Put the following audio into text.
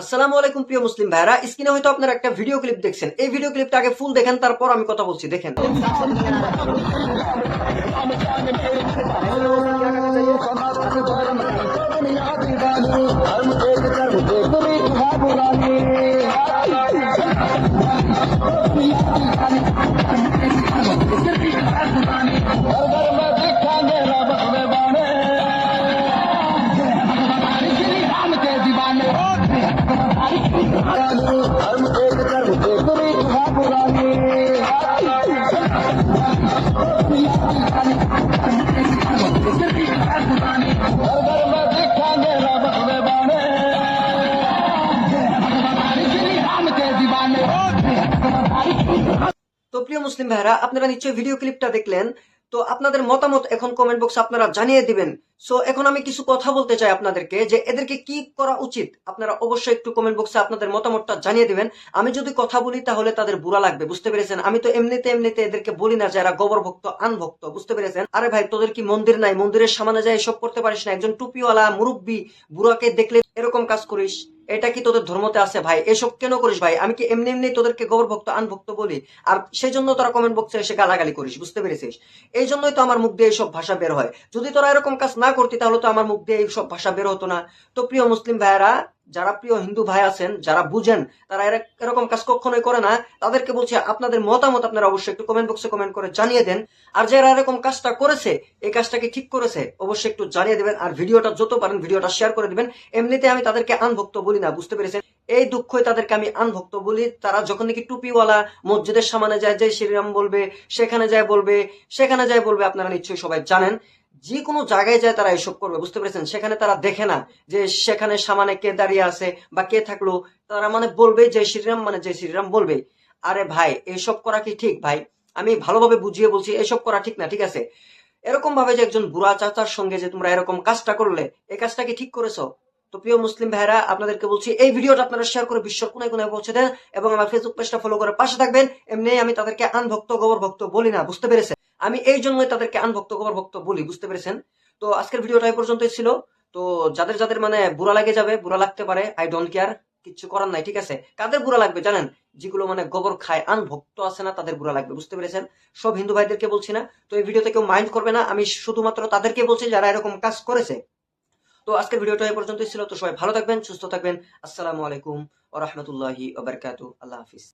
আসসালামু আলাইকুম প্রিয় মুসলিম ভাইরা স্ক্রিনে হয়তো আপনারা একটা ভিডিও ক্লিপ দেখছেন। এই ভিডিও ক্লিপটা আগে ফুল দেখেন, তারপর আমি কথা বলছি। দেখেন। তো প্রিয় মুসলিম ভাইরা আপনারা নিচে ভিডিও ক্লিপটা দেখলেন। তো আপনাদের মতামত এখন কমেন্ট বক্সে আপনারা জানিয়ে দিবেন। সো এখন আমি কিছু কথা বলতে চাই আপনাদেরকে যে এদেরকে কি করা উচিত? আপনারা অবশ্যই একটু কমেন্ট বক্সে আপনাদের মতামতটা জানিয়ে দিবেন। আমি যদি কথা বলি তাহলে তাদের বুড়া লাগবে, বুঝতে পেরেছেন? আমি তো এমনিতে এমনিতে এদেরকে বলি না যারা গোবর ভক্ত আন ভক্ত বুঝতে পেরেছেন? আরে ভাই, তোদের কি মন্দির নাই? মন্দিরের সামনে যায় এসব করতে পারিস না। একজন টুপিওয়ালা, মুরব্বী, বুড়াকে দেখলে এরকম কাজ করিস। এটা কি তোদের ধর্মতে আছে ভাই? এসব কেন করিস ভাই? আমি কি এমনি এমনি তোদেরকে গোবর ভক্ত আন ভক্ত বলি? আর সেই জন্য তোরা কমেন্ট বক্সে এসে গালাগালি করিস, বুঝতে পেরেছিস? এই জন্যই তো আমার মুখ দিয়ে এইসব ভাষা বের হয়। যদি তোরা এরকম কাজ না করতি, তাহলে তো আমার মুখ দিয়ে এইসব ভাষা বের হতো না। তো প্রিয় মুসলিম ভাইয়েরা, যারা প্রিয় হিন্দু ভাই আছেন, যারা বুঝেন, তারা এরকম কাজ কখনোই করে না। তাদেরকে বলছি, আপনাদের মতামত আপনারা অবশ্যই একটু কমেন্ট বক্সে কমেন্ট করে জানিয়ে দেন। আর যারা এরকম কাজটা করেছে, এই কাজটা কি ঠিক করেছে, অবশ্যই একটু জানিয়ে দেবেন। আর ভিডিওটা যত পারেন, ভিডিওটা শেয়ার করে দিবেন। এমনিতে আমি তাদেরকে আনভক্ত বলি না, বুঝতে পেরেছেন? এই দুঃখই তাদেরকে আমি আনভক্ত বলি। তারা যখন নাকি টুপিওয়ালা মসজিদের সামনে যায়, যে শ্রীরাম বলবে, সেখানে যায় বলবে, সেখানে যায় বলবে, আপনারা নিশ্চয়ই সবাই জানেন। যে কোনো জায়গায় যায় তারা এসব করবে, বুঝতে পেরেছেন? সেখানে তারা দেখে না যে সেখানে সামানে কে দাঁড়িয়ে আছে বা কে থাকল। তারা মানে বলবে যে শ্রীরাম মানে যে শ্রীরাম বলবে। আরে ভাই, এসব করা কি ঠিক? ভাই, আমি ভালোভাবে বুঝিয়ে বলছি, এসব করা ঠিক না, ঠিক আছে? এরকম ভাবে যে একজন বুড়া চাচার সঙ্গে যে তোমরা এরকম কাজটা করলে এই কাজটা কি ঠিক করেছ? তো প্রিয় মুসলিম ভাইরা আপনাদেরকে বলছি, এই ভিডিওটা আপনারা শেয়ার করে বিশ্বের কোনায় কোনায় পৌঁছে দেন এবং আমার ফেসবুক পেজটা ফলো করে পাশে থাকবেন। এমনি আমি তাদেরকে আনভক্ত গোবর ভক্ত বলি না, বুঝতে পেরেছেন? আমি এই জন্যই তাদেরকে আনভক্ত গোবর ভক্ত বলি, বুঝতে পেরেছেন? তো আজকের ভিডিওটা এই পর্যন্তই ছিল। তো যাদের যাদের মানে বুড়া লাগে যাবে, বুড়া লাগতে পারে আই ডোন্ট কেয়ার কিচ্ছু করার নাই, ঠিক আছে? কাদের বুড়া লাগবে জানেন? যেগুলো মানে গোবর খায় আনভক্ত আছে না, তাদের বুড়া লাগবে, বুঝতে পেরেছেন? সব হিন্দু ভাইদেরকে বলছি না। তো এই ভিডিওতে কেউ মাইন্ড করবে না, আমি শুধুমাত্র তাদেরকে বলছি যারা এরকম কাজ করেছে। তো আজকের ভিডিওটা এই পর্যন্ত ছিল। তো সবাই ভালো থাকবেন, সুস্থ থাকবেন। আসসালামু আলাইকুম ও রহমতুল্লাহি আল্লাহ হাফিজ।